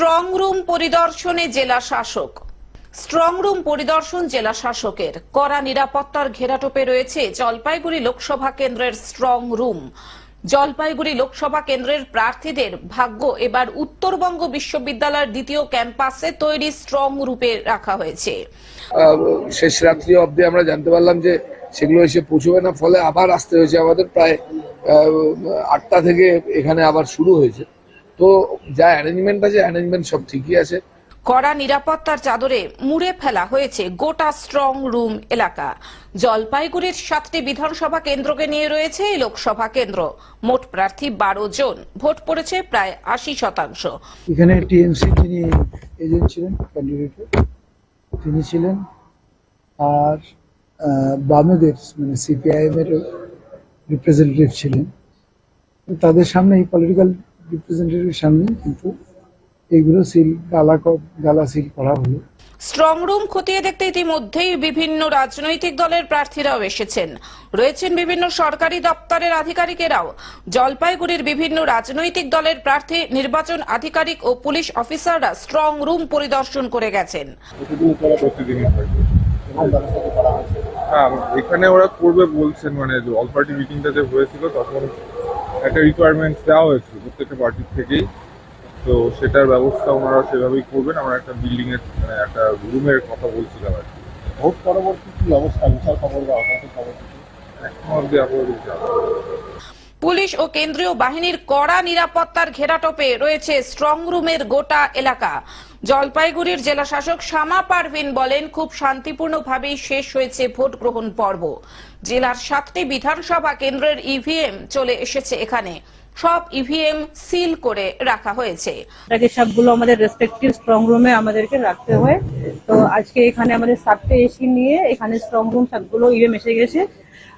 Strong room পরিদর্শনে জেলা শাসক। স্ট্রং রুম পরিদর্শন জেলা শাসকের কড়া নিরাপত্তার ঘেরাটোপে রয়েছে জলপাইগুড়ি লোকসভা কেন্দ্রের স্ট্রং রুম জলপাইগুড়ি লোকসভা কেন্দ্রের প্রার্থীদের ভাগ্য এবার উত্তরবঙ্গ বিশ্ববিদ্যালয়ের দ্বিতীয় ক্যাম্পাসে তৈরি স্ট্রং রূপে রাখা হয়েছে। শেষ রাত্রি অবধি আমরা জানতে পারলাম যে সেগুলো এসে পৌঁছবে না, ফলে আবার আসতে হয়েছে আমাদের। প্রায় আটটা থেকে এখানে আবার শুরু হয়েছে। তো যা অ্যারেঞ্জমেন্ট আছে অ্যারেঞ্জমেন্ট সব ঠিকই আছে। কড়া নিরাপত্তার চাদরে মুড়ে ফেলা হয়েছে গোটা স্ট্রং রুম এলাকা। জলপাইগুড়ির সাতটি বিধানসভা কেন্দ্রকে নিয়ে রয়েছে এই লোকসভা কেন্দ্র। মোট প্রার্থী বারো জন ভোট পড়েছে প্রায় আশি শতাংশ। এখানে টিএমসি যিনি এজেন্ট ছিলেন ক্যান্ডিডেটের তিনি ছিলেন। আর বামেদের মানে সিপিআইএম এর রিপ্রেজেন্টেটিভ ছিলেন। তাদের সামনে এই পলিটিক্যাল রিপ্রেজেন্টেটিভ সামনে কিন্তু এইগুলো সিল গালা গালা সিল করা হলো। স্ট্রং রুম খতিয়ে দেখতে ইতিমধ্যেই বিভিন্ন রাজনৈতিক দলের প্রার্থীরাও এসেছেন। রয়েছেন বিভিন্ন সরকারি দপ্তরের আধিকারিকেরাও। জলপাইগুড়ির বিভিন্ন রাজনৈতিক দলের প্রার্থী নির্বাচন আধিকারিক ও পুলিশ অফিসাররা স্ট্রং রুম পরিদর্শন করে গেছেন। হ্যাঁ এখানে ওরা করবে বলছেন মানে অল পার্টি মিটিংটা যে হয়েছিল তখন একটা রিকোয়ারমেন্টস দেওয়া হয়েছে প্রত্যেকটা পার্টির থেকেই। তো সেটার ব্যবস্থা ওনারা সেভাবেই করবেন। আমরা একটা বিল্ডিং এর মানে একটা রুমের কথা বলছিলাম আর কি। ভোট পরবর্তী কি অবস্থা? বিশাল খবর বা অসাধারণ খবর এখন অব্দি আপাতত। পুলিশ ও কেন্দ্রীয় বাহিনীর কড়া নিরাপত্তার ঘেরাটোপে রয়েছে স্ট্রংরুমের গোটা এলাকা। জলপাইগুড়ির জেলা শাসক শ্যামা পারভিন বলেন, খুব শান্তিপূর্ণভাবেই শেষ হয়েছে ভোট গ্রহণ পর্ব। জেলার সাতটি বিধানসভা কেন্দ্রের ইভিএম চলে এসেছে এখানে। সব ইভিএম সিল করে রাখা হয়েছে। এটাকে সবগুলো আমাদের রেসপেক্টিভ স্ট্রং রুমে আমাদেরকে রাখতে হয়। তো আজকে এখানে আমাদের সাতটে এসি নিয়ে এখানে স্ট্রং রুম সবগুলো ইভিএম এসে গেছে।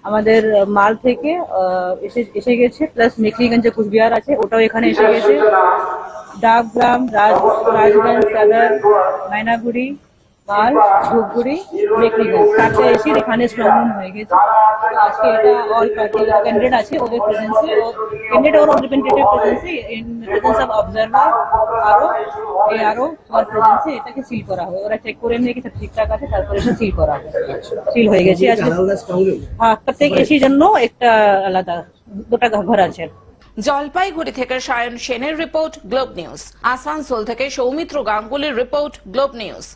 আমাদের মাল থেকে এসে এসে গেছে প্লাস মেকলিগঞ্জ কুচবিহার আছে, ওটাও এখানে এসে গেছে। ডাকগ্রাম, রাজ, রাজগঞ্জ সদর মাইনাগুড়ি মাল ধূপগুড়ি মেকলিগঞ্জ চারটে এসি এখানে রুম হয়ে গেছে। আজকে এটা অল ক্যান্ডিডেট আছে, ওদের প্রেজেন্সে ক্যান্ডিডেট ওর রিপ্রেজেন্টেটিভ প্রেজেন্সে ইন প্রেজেন্স অফ অবজারভার আরও, এ আরও ওর প্রেজেন্সে এটাকে সিল করা হবে। ওরা চেক করে নিয়ে সব ঠিকঠাক আছে, তারপরে এটা সিল করা হবে। সিল হয়ে গেছে। আজকে হ্যাঁ প্রত্যেক এসির জন্য একটা আলাদা, দুটা ঘর আছে। জলপাইগুড়ি থেকে সায়ন সেনের রিপোর্ট গ্লোব নিউজ আসানসোল থেকে সৌমিত্র গাঙ্গুলির রিপোর্ট গ্লোব নিউজ